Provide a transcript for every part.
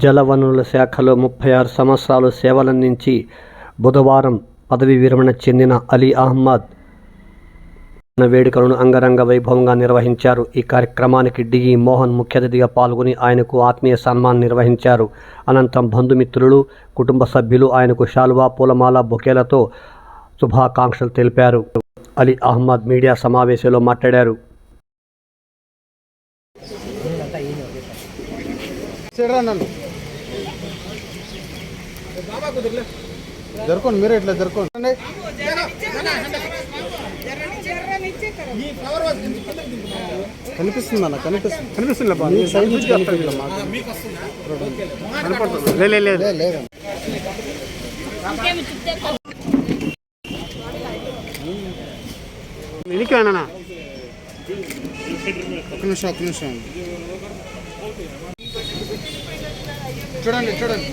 జలవనరుల శాఖలో ముప్పై ఆరు సంవత్సరాలు సేవలందించి బుధవారం పదవి విరమణ చెందిన అలీ అహ్మద్ వేడుకలను అంగరంగ వైభవంగా నిర్వహించారు. ఈ కార్యక్రమానికి డిఈ మోహన్ ముఖ్య అతిథిగా పాల్గొని ఆయనకు ఆత్మీయ సన్మానం నిర్వహించారు. అనంతరం బంధుమిత్రులు కుటుంబ సభ్యులు ఆయనకు శాలువా పూలమాల బొకేలతో శుభాకాంక్షలు తెలిపారు. అలీ అహ్మద్ మీడియా సమావేశంలో మాట్లాడారు. నన్ను జరుకోండి మీరే ఇట్లా జరుకోండి కనిపిస్తుంది అన్న? కనిపిస్తుంది. కనిపిస్తుంది. వెనక్కి వెళ్ళనా ఒక్క నిమిషం ఒక్క నిమిషం. చూడండి చూడండి.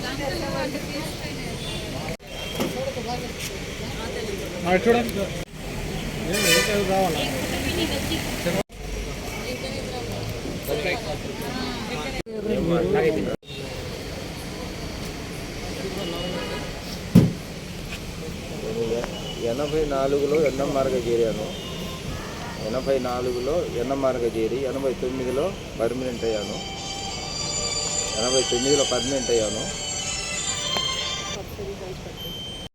చూడండి ఎనభై నాలుగులో ఎన్ఎంఆర్గా చేరాను. ఎనభై నాలుగులో ఎన్ఎంఆర్గా చేరి ఎనభై తొమ్మిదిలో పర్మనెంట్ అయ్యాను. ఎనభై తొమ్మిదిలో పర్మనెంట్ అయ్యాను. それが美です。